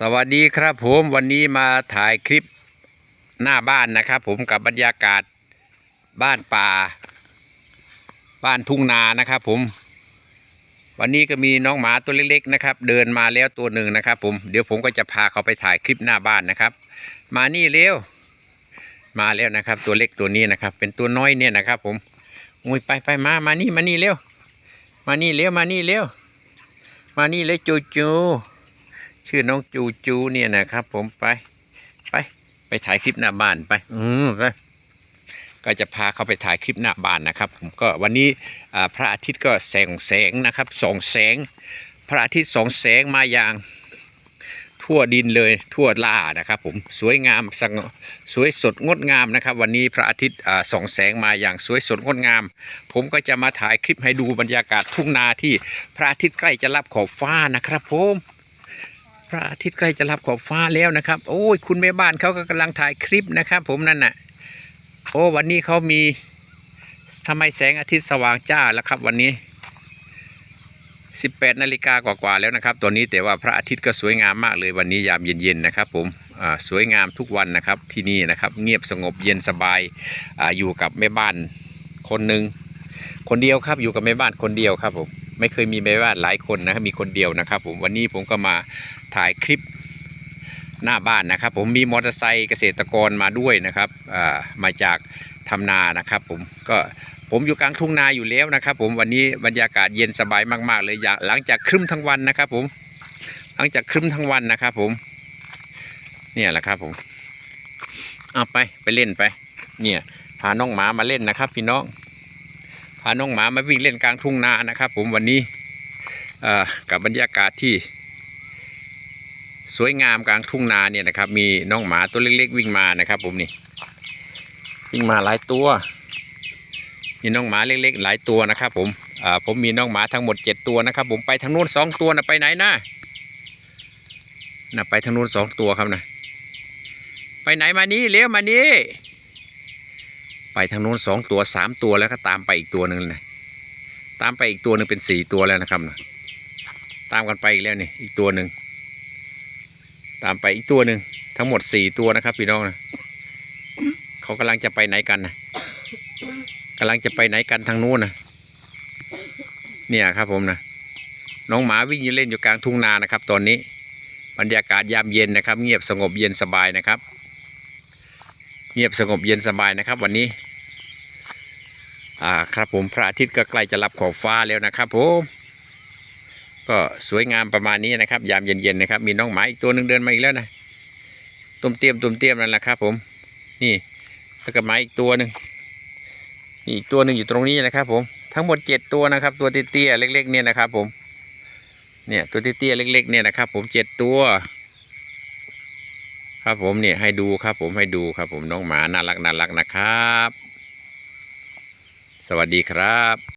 สวัสดีครับผมวันนี้มาถ่ายคลิปหน้าบ้านนะครับ ผมกับบรรยากาศบ้านป่า บ้านทุ่งนานะครับ ผม วันนี้ก็มีน้องหมาตัวเล็ก ๆ นะครับ เดินมาแล้วตัวหนึ่งนะครับ ผมเดี๋ยวผมก็จะพาเขาไปถ่ายคลิปหน้าบ้านนะครับ มานี่เร็วมาแล้วนะครับ ตัวเล็กตัวนี้นะครับ เป็นตัวน้อยเนี่ยนะครับ ผมอุ้ยไปไปมามานี่มานี่เร็วมานี่เร็วมานี่เร็วมานี่เลยจูจู ชื่อน้องจูจูเนี่ยนะครับ ผมไป ไป ไปถ่ายคลิปหน้าบ้านไป อืมไปก็จะพาเขาไปถ่ายคลิปหน้าบ้านนะครับ ผมก็วันนี้อ่าพระอาทิตย์ก็แสงแสงนะครับส่องแสง พระอาทิตย์ส่องแสงมาอย่างทั่วดินเลยทั่วล่านะครับ ผมสวยงามสงสวยสดงดงามนะครับ วันนี้พระอาทิตย์อ่าส่องแสงมาอย่างสวยสดงดงาม ผมก็จะมาถ่ายคลิปให้ดูบรรยากาศทุ่งนาที่พระอาทิตย์ใกล้จะรับขอบฟ้านะครับผม พระอาทิตย์ใกล้จะรับขอบฟ้าแล้วนะครับ โอ้ยคุณแม่บ้านเขาก็กำลังถ่ายคลิปนะครับ ผมนั่นน่ะ โอ้วันนี้เขามีทำไมแสงอาทิตย์สว่างจ้าแล้วครับ วันนี้ 18นาฬิกากว่าๆแล้วนะครับ ตัวนี้แต่ว่าพระอาทิตย์ก็สวยงามมากเลยวันนี้ยามเย็นๆนะครับ ผมสวยงามทุกวันนะครับที่นี่นะครับ เงียบสงบเย็นสบายออยู่กับแม่บ้านคนหนึ่งคนเดียวครับอยู่กับแม่บ้านคนเดียวครับผม ไม่เคยมีแม่บ้าหลายคนนะครับมีคนเดียวนะครับ ผมวันนี้ผมก็มาถ่ายคลิปหน้าบ้านนะครับ ผมมีมอเตอร์ไซค์เกษตรกรมาด้วยนะครับมาจากทำนานะครับ ผมก็ผมอยู่กลางทุ่งนาอยู่แล้วนะครับ ผมวันนี้บรรยากาศเย็นสบายมาก ๆ เลยหลังจากครึ้มทั้งวันนะครับ ผมหลังจากครึ้มทั้งวันนะครับ ผม เนี่ยแหละครับผมเอาไปไปเล่นไป เนี่ยพาน้องหมามาเล่นนะครับ พี่น้องาน้องหมามาวิ่งเล่นกลางทุ่งนานะครับ ผมวันนี้กับบรรยากาศที่ สวยงามกลางทุ่งนาเนี่ยนะครับ มีน้องหมาตัวเล็ก ๆ วิ่งมานะครับ ผมนี่วิ่งมาหลายตัว มีน้องหมาเล็ก ๆ หลายตัวนะครับ ผมผมมีน้องหมาทั้งหมดเจ็ดตัวนะครับ ผมไปทางนู้นสองตัวนะไปไหนนะนะไปทางนู้นสองตัวครับนะไปไหนมานี่เลี้ยวมานี่ ไปทางโน้นสองตัวสามตัวแล้วก็ตามไปอีกตัวหนึ่งนะตามไปอีกตัวหนึ่งเป็นสี่ตัวแล้วนะครับนะตามกันไปอีกแล้วนี่อีกตัวหนึ่งตามไปอีกตัวหนึ่งทั้งหมดสี่ตัวนะครับพี่น้องนะเขากำลังจะไปไหนกันนะกำลังจะไปไหนกันทางโน้นนะเนี่ยครับผมนะน้องหมาวิ่งเล่นอยู่กลางทุ่งนานะครับ ตอนนี้บรรยากาศยามเย็นนะครับ เงียบสงบเย็นสบายนะครับ เงียบสงบเย็นสบายนะครับ วันนี้อ่าครับผมพระอาทิตย์ก็ใกล้จะรับขอบฟ้าแล้วนะครับผมก็สวยงามประมาณนี้นะครับ ยามเย็นๆนะครับ มีน้องหมาอีกตัวหนึ่งเดินมาอีกแล้วนะตุ่มเตียมตุ่มเตียมนั่นแหละครับผมนี่แล้วก็หมาอีกตัวหนึ่งนี่อีกตัวหนึ่งอยู่ตรงนี้นะครับ ผมทั้งหมดเจ็ดตัวนะครับ ตัวเตี้ยๆเล็ก ๆ เนี่ยนะครับ ผมเนี่ยตัวเตี้ยๆเล็ก ๆ เนี่ยนะครับ ผมเจ็ดตัว ครับผมเนี่ยให้ดูครับ ผมให้ดูครับ ผมน้องหมาน่ารักน่ารักนะครับ สวัสดีครับ